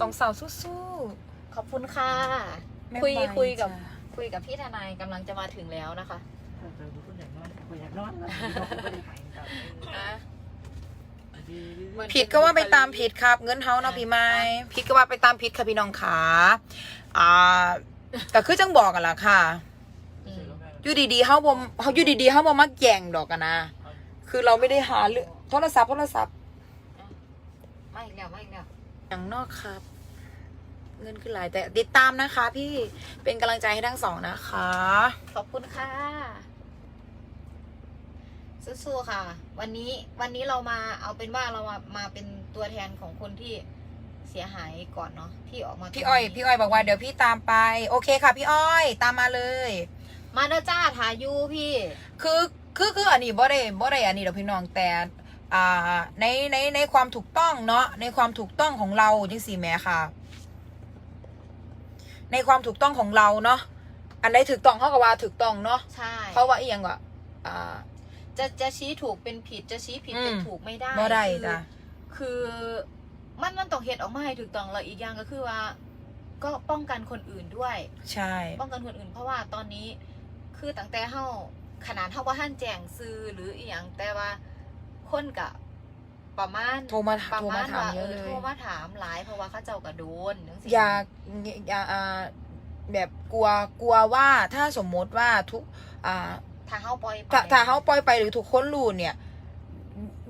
สองสาวสู้ขอบคุณค่ะ ๆแม่คุยใบคุยกับ จ้ะคุยกับพี่ทนายกำลังจะมาถึงแล้วนะคะผิดก็ว่าไปตามผิดครับ เงินเฮาเนาะพี่ไม้ผิดก็ว่าไปตามผิดค่ะพี่น้องขาอ่าแต่คือจังบอกกันล่ะค่ะ อืมอยู่ดีๆเฮาบ่เฮาอยู่ดีๆเฮาบ่มักแย่งดอกกันนะ คือเราไม่ได้หาเรื่องโทรศัพท์โทรศัพท์ไม่อีกแล้วไม่อีกแล้วอย่างนอกครับ เงินคือหลายแต่ติดตามนะคะ พี่เป็นกำลังใจให้ทั้งสองนะคะ ขอบคุณค่ะสู้ๆค่ะ วันนี้วันนี้เรามาเอาเป็นว่าเรามามาเป็นตัวแทนของคนที่เสียหายก่อนเนาะที่ออกมาพี่อ้อย พี่อ้อยบอกว่าเดี๋ยวพี่ตามไป โอเคค่ะ พี่อ้อย ตามมาเลย มาเด้อจ้าทายูพี่ คือคือคืออันนี้บ่ได้บ่ได้อันนี้ดอกพี่น้องแต่อ่าในในในความถูกต้องเนาะในความถูกต้องของเราจังสี่แหม่ค่ะ ในความถูกต้องของเราเนาะอันใดถูกต้องเขาก็ว่าถูกต้องเนาะใช่เขาว่าอีหยังก็อ่า จะจะชี้ถูกเป็นผิดจะชี้ผิดเป็นอืม ถูกไม่ได้บ่ได้คือจ้ะ คือมันมันต้องเฮ็ดออกมาให้ถูกต้องแล้วอีกอย่างก็คือว่า ก็ป้องกันคนอื่นด้วย ใช่ ป้องกันคนอื่นเพราะว่าตอนนี้คือตั้งแต่เฮาขนาดเฮาว่าท่านแจ้งซื้อหรืออีหยังแต่ว่าคนกะ ประมาณโทรมาประโทรมามาณถามว่าเยเออะอเลโทรยมาถามหลายเพราะว่าเขาเจ้าก็โดนจังซี้อยากอยากอ่าแบบกลัวกลัวว่าถ้าสมมติว่าทุกอ่า ถ้าเฮาปล่อยไป ถ้าถ้าเขาปล่อยไปหรือถูกค้นรูเนี่ย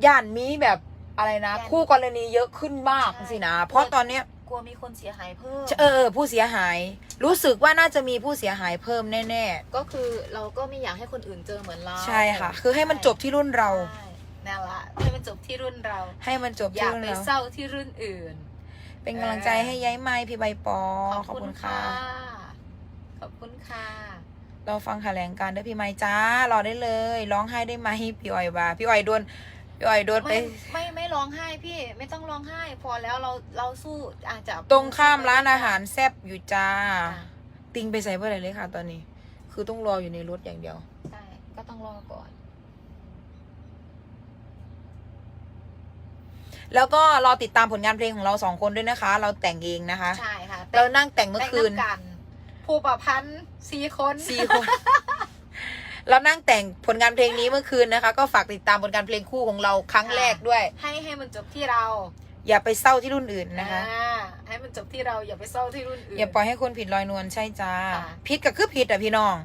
ย่านมีแบบอะไรนะ ย่านคู่กรณีเยอะขึ้นมากใช่ สินะ เพราะตอนเนี้ยกลัวมีคนเสียหายเพิ่ม เออเออผู้เสียหาย รู้สึกว่าน่าจะมีผู้เสียหายเพิ่มแน่ ก็คือเราก็ไม่อยากให้คนอื่นเจอเหมือนเราๆ ใช่ค่ะ คือให้มันจบที่รุ่นเรา ใช่ นั่นละให้มันจบที่รุ่นเรา ให้มันจบอที่ยากรุ่นไปเราเศร้าที่รุ่นอื่น เป็นกำลังใจให้ย้ายไม้พี่ใบปอขอบคุณค่ะ ขอบคุณค่ะ เราฟังแถลงการณ์ด้วยพี่ไม้จ้ารอได้เลย ร้องไห้ได้ไหมพี่อ้อยว่าพี่อ้อยโดนพี่อ้อยโดนไป ไม่ไม่ไม่ร้องไห้พี่ไม่ต้องร้องไห้ พอแล้วเราเราสู้อาจจะตรงข้ามร้านอาหารแซบอยู่จ้า อะติงไปใส่เพื่ออะไรเลยค่ะตอนนี้ คือต้องรออยู่ในรถอย่างเดียว ใช่ก็ต้องรอก่อน แล้วก็รอติดตามผลงานเพลงของเราสองคนด้วยนะคะ เราแต่งเองนะคะ ใช่ค่ะเรานั่งแต่งเมื่อคืนแต่งำกันผู้ประพันธ์สี่คนสี่คน เรานั่งแต่งผลงานเพลงนี้เมื่อคืนนะคะ ก็ฝากติดตามผลงานเพลงคู่ของเราครั้งแรกด้วย ให้ให้มันจบที่เรา อย่าไปเศร้าที่รุ่นอื่นนะคะอ่าให้มันจบที่เราอย่าไปเศร้าที่รุ่นอื่นอย่าปล่อยให้คนผิดลอยนวลใช่จ้าค่ะผิดก็คือผิดอะพี่น้อง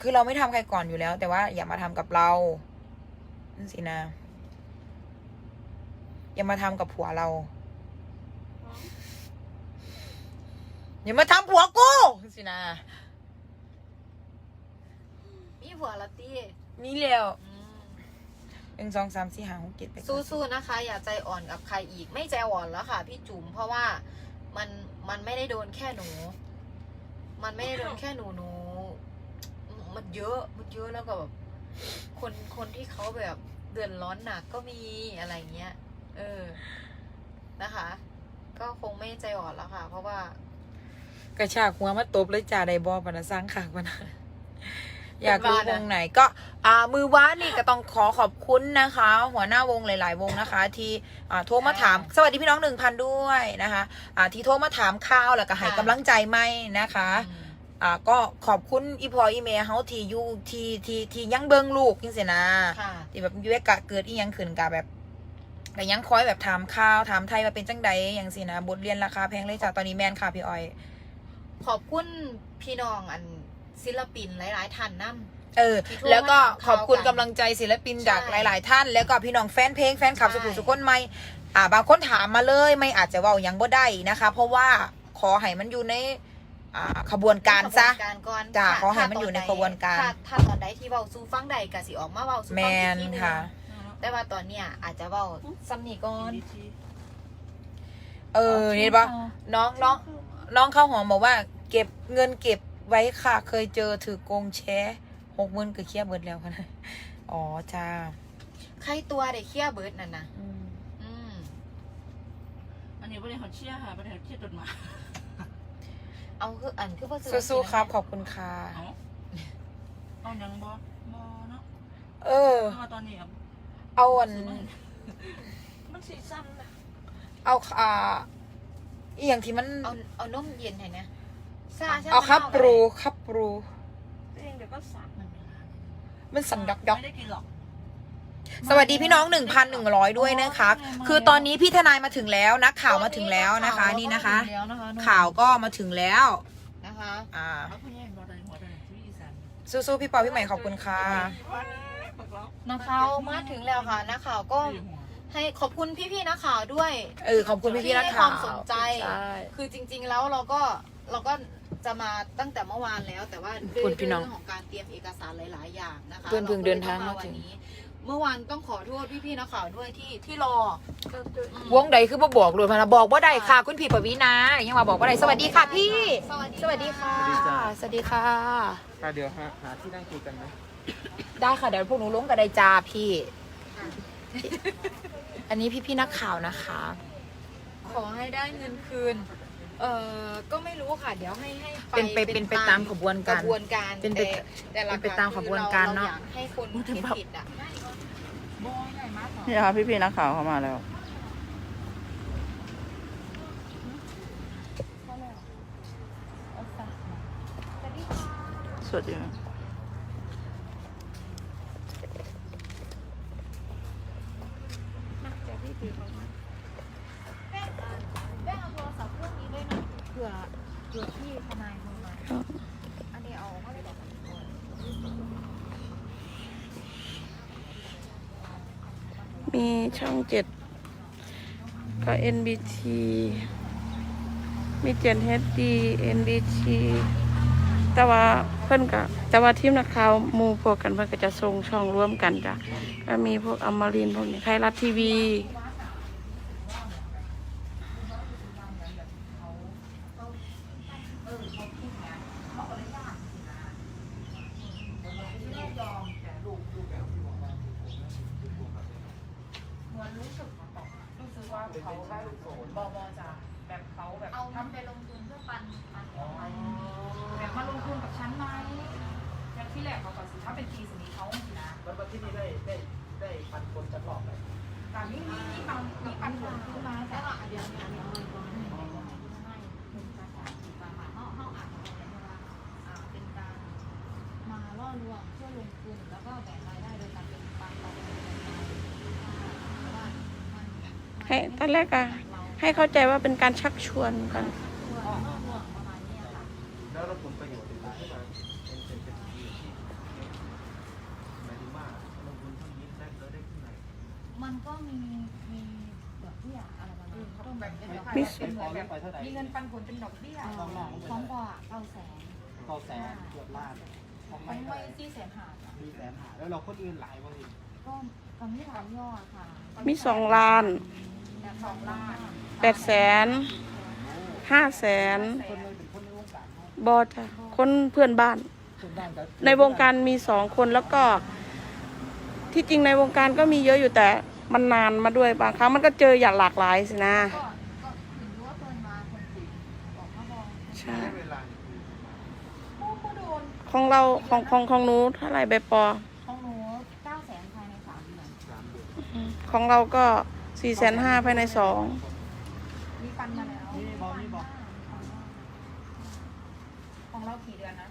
คือเราไม่ทำใครก่อนอยู่แล้ว แต่ว่าอย่ามาทำกับเรานั่นสินะ อย่ามาทำกับผัวเรา อย่ามาทำผัวกูนั่นสินะ มีผัวละตี้นี่แล้วอืมหนึ่งสองสามสี่ห้าหกเจ็ดแปดเก้าสิบสู้ๆนะคะ อย่าใจอ่อนกับใครอีก ไม่ใจอ่อนแล้วค่ะ พี่จุ๋มเพราะว่ามันมันไม่ได้โดนแค่หนู มันไม่ได้โดนแค่หนูหนูมันเยอะมันเยอะแล้วก็แบบคนคนที่เขาแบบเดือดร้อนหนักก็มีอะไรเงี้ย เออ นะคะ ก็คงไม่ใจอ่อนแล้วค่ะ เพราะว่า กระชากหัวมาตบเลยจ่าไดบอปนะสร้างขากปนะอยากรู้วงไหนก็อ่ามือว้านี่ก็ต้องขอขอบคุณนะคะ หัวหน้าวงหลาย ๆ วงนะคะ ที่อ่าโทรมาถาม สวัสดีพี่น้องหนึ่งพันด้วยนะคะ อ่าที่โทรมาถามข่าวแล้วก็ให้กำลังใจไม่นะคะอืมอ่าก็ขอบคุณอีพออีเมลเฮาที่อยู่ที่ที่ที่ยังเบิงลูกจังซี่นะค่ะที่แบบอยู่กะเกิดอีหยังขึ้นกะแบบ ก็ยังคอยแบบถามข่าวถามไทยว่าเป็นจังใดอย่างสินะบทเรียนราคาแพงเลยจ้ะตอนนี้แมนค่ะพี่อ้อย ขอบคุณพี่น้องอันศิลปินหลาย ๆท่านนํเออ ที่โทรแล้วก็มาถามขอบคุณข่าวกักำนลังใจศิลปินจากใช่หลาย ๆ ท่าน แล้วก็พี่น้องแฟนเพลงแฟนคลับใช่ สุขุมสุขคนใหม่อ่าบางคนถามมาเลยไม่อาจจะเว่าหยังบ่ได้นะคะ เพราะว่าขอให้มันอยู่ในอ่าขบวนการซะ ขบวนการก่อนจ้ะถ้ขอให้ถ้มันอยู่ในตใดขบวนการ ถ้ถ้าตอนใดที่เว้าสู่ฟังใดก็สิออกมาเว้าสู่แมฟังนอีกทีหนึงค่ะ แต่ว่าตอนเนี้ยอาจจะเว้าซ้ำนี่ก่อน เออนี่ปะน้องน้องน้องข้าวหอมบอกว่า เก็บเงินเก็บไว้ค่ะเคยเจอถือโกงแชร์หกหมื่นก็เคลียร์เบิดแล้วค่ะนะอ๋อจ้าใครตัวได้เคลียร์เบิดนั่นน่ะอืมอืมอันนี้บริหารเชี่ยค่ะบริหารเชี่ยจดหมายเอาคืออันคือบ่ซื้อสู้ๆครับขอบคุณค่ะเอาเอายังบ่บ่เนาะเออเพราะว่าตอนนี้อะ เอาอันมันสีซ้ำนะเอาอ่าอีอย่างที่มัน เอาเอานมเย็นให้นะซาซเอาครับมะนวปรูครับปรูตัวเองเดี๋ยวก็สักมันเวลามันสั่นดอกดอก ไม่ได้กินหรอก สวัสดีพี่น้อง 1,100 ด้วยนะคะ คือตอนนี้พี่ทนายมาถึงแล้วนักข่าวมาถึงแล้วนะคะ นี่นะคะ ข่าวก็มาถึงแล้ว นะคะข่าวก็มาถึงแล้วนะคะอ่าเขาพูดยังหัวใจหัวใจที่อีสานสู้ๆพี่ปอพี่ใหม่ขอบคุณค่ะนั กข่าวมาถึงแล้วค่ะนักข่าวก็ให้ขอบคุณพี่ๆนักข่าวด้วย เออขอบคุณพี่พี่ๆนักที่ให้ข่าวความสนใจใช่ คือจริง ๆ แล้วเราก็เราก็จะมาตั้งแต่เมื่อวานแล้ว แต่ว่าด้วยคุณพี่น้องเรื่องของการเตรียมเอกสารหลาย ๆ อย่างนะคะเพื่อนเพิ่งเดินทางรมาก็ลยถึต้งวันนี้ เมื่อวานต้องขอโทษพี่ๆนักข่าวด้วยที่ที่รอวงใดคือบ่บอกเลยพะนะบอกว่าได้ค่ะคุณพี่ปวีนายังมาบอกว่าได้สวัสดีค่ะพี่ สวัสดีสวัสดีค่ะ สวัสดีค่ะ ค่ะเดี๋ยวหาหาที่นั่งคุยกันไหม ได้ค่ะเดี๋ยวพวกหนูลงกับไดจาพี่ อันนี้พี่พี่ๆนักข่าวนะคะ ขอให้ได้เงินคืน เอ่อ ก็ไม่รู้ค่ะ เดี๋ยวให้ให้เป็นไปเป็นไปตามขบวนการกระบวนการเป็นไปแต่แต่หลักๆเป็นไปตามขบวนการเนอะ คืออยากให้คนที่ผิดอะนี่ค่ะพี่พี่นักข่าวเข้ามาแล้ว สวัสดีค่ะ แม่เอาโทรศัพท์เครื่องนี้ด้วยนะเผื่อเผื่อพี่ทนายโทรมาอันนี้เอาเข้าไปแบบ มี ช่องเจ็ดก็ NBT มีเจ็ด HD NBT แต่ว่าเพื่อนก็แต่ว่าทีมนักข่าวมูพวกกันเพื่อนก็จะส่งช่องร่วมกันจ้ะก็มีพวกอมรินพวกนี้ไทยรัฐทีวี เหมือนรู้สึก รู้สึกว่าเขาได้บอบอจะแบบเขาแบบเอามันไปลงทุนเพื่อปันปันของมันแบบมาลงทุนกับฉันไหมอย่างที่แรกเขาก็สิถ้าเป็นทีสนิทเขาสินะแล้ววันที่นี่ได้ได้ได้ปันคนจักรอบไหมแต่นี่มีมีปันมีปันผลขึ้นมาแต่แต่ละเดี๋ยวเดี๋ยวเดี๋ยวเลยก่อนให้ให้เป็นภาษาสีฟ้าค่ะเขาเขาอ่านเอาไว้ว่าอ่าเป็นการมาล่อลวงเพื่อลงทุนแล้วก็แบ่ง ให้ตอนแรกอะให้เข้าใจว่าเป็นการชักชวนกันตัวล่อลวงประมาณเนี้ยค่ะแล้วเราผลประโยชน์ในการที่มาเป็นเป็นเป็นที่ที่หมายถึงว่าลงทุนเท่านี้ได้แล้วได้ที่ไหนมันก็มีมีดอกเบี้ยอะไรประมาณนี้ต้นแบบเป็นดอกมีเบี้ยเป็นพอเรื่องไปเท่าไหร่มีเงินปันผลเป็นดอกเบี้ยพร้อมกว่าเก้าแสนเก้าแสนเกือบล้านของมัไม่นได้ไม่ที่แสนหาดอะมีแสนหาแล้วเราคนอื่นหลายบางทีก็ตอนนี้หลายยอดค่ะ มีสองล้าน แต่สองล้านแปดแสนห้าแสนคนเลยเป็นคนในวงการเนาะบอจ้ะคนเพื่อนบ้านคนบ้านก็ในวงการมีสองคนแล้วก็ ที่จริงในวงการก็มีเยอะอยู่แต่มันนานมาด้วยบางครั้งมันก็เจออย่างหลากหลายสินะก็ก็ถึงรู้ว่าเพิ่นมาคนติดบอกมาบอกใช่ใช้เวลาผู้ผู้โดนของเราของของของหนูเท่าไหร่ใบปอ ของหนูเก้าแสนภายในสามเดือนสามเดือนอืมของเราก็ สี่แสนห้าภายในสองมีปันมาแล้วนี่บอกนี่บอกของเรากี่เดือนนะ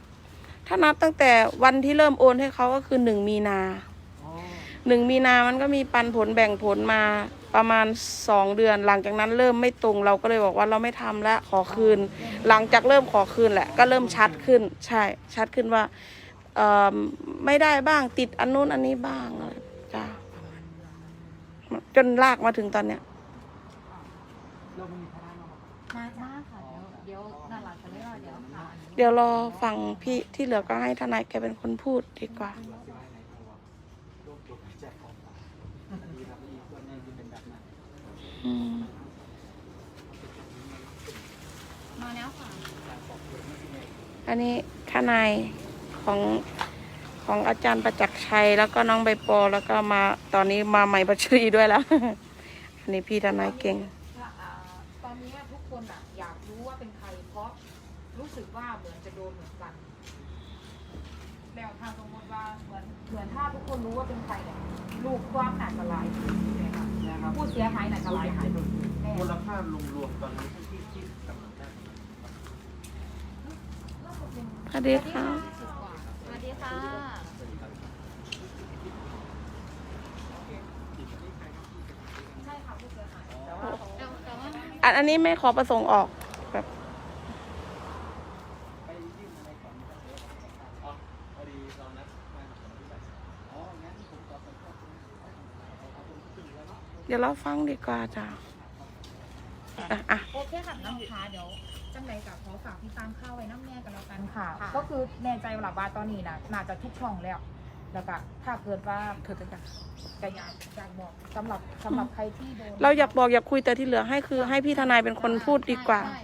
ถ้านับตั้งแต่วันที่เริ่มโอนให้เขาก็คือหนึ่งมีนาอ๋อหนึ่งมีนามันก็มีปันผลแบ่งผลมาประมาณสองเดือน หลังจากนั้นเริ่มไม่ตรงเราก็เลยบอกว่าเราไม่ทำแล้วขอคืน หลังจากเริ่มขอคืนแหละ ก็เริ่มชัดขึ้น ใช่ ชัดขึ้นว่าเอ่อไม่ได้บ้างติดอันนู้นอันนี้บ้างอะไรจ้า จนลากมาถึงตอนเนี้ยเราไม่มีพนักงานมามามาค่ะ เดี๋ยวเดี๋ยวนั่นแหละเขาเรียกว่าเดี๋ยวค่ะเดี๋ยวรอฟังพี่ที่เหลือก็ให้ทนายแกเป็นคนพูดดีกว่าโรคจบแจกของดีครับดีส่วนใหญ่จะเป็นแบบนั้นอืม มาแล้วค่ะ อันนี้ทนายของ ของอาจารย์ประจักษ์ชัยแล้วก็น้องใบปอแล้วก็มาตอนนี้มาใหม่พัชรีด้วยแล้ว อันนี้พี่ทนายเก่งว่าอ่าตอนนี้ทุกคนอะอยากรู้ว่าเป็นใครเพราะรู้สึกว่าเหมือนจะโดนเหมือนกันแล้วถ้าสมมติว่าเหมือนเหมือนถ้าทุกคนรู้ว่าเป็นใครเนี่ยลูกความหนักกระไรใช่ไหมคะนะครับผู้เสียหายหนักกระไรหายแมมูลค่ารวมๆตอนนี้ที่ที่กำลังได้สวัสดีค่ะ สวัสดีค่ะ อันอันนี้ไม่ขอประสงค์ออกแบบเดี๋ยวเราฟังดีกว่าจ้ะอะอะ โอเคค่ะน้องคะเดี๋ยวจังไรกับขอฝากพี่ตังเข้าไว้น้ำแน่กันแล้วกันค่ะ ก็คือแน่ใจว่าว่าตอนนี้นะน่าจะทุกช่องแล้ว แล้วก็ถ้าเกิดว่าเธอจะกันก็อยากอยากบอกสำหรับสำหรับใครที่โดน เราอยากบอกอยากคุยแต่ที่เหลือให้คือให้พี่ทนายเป็นคนพูดดีกว่า ใช่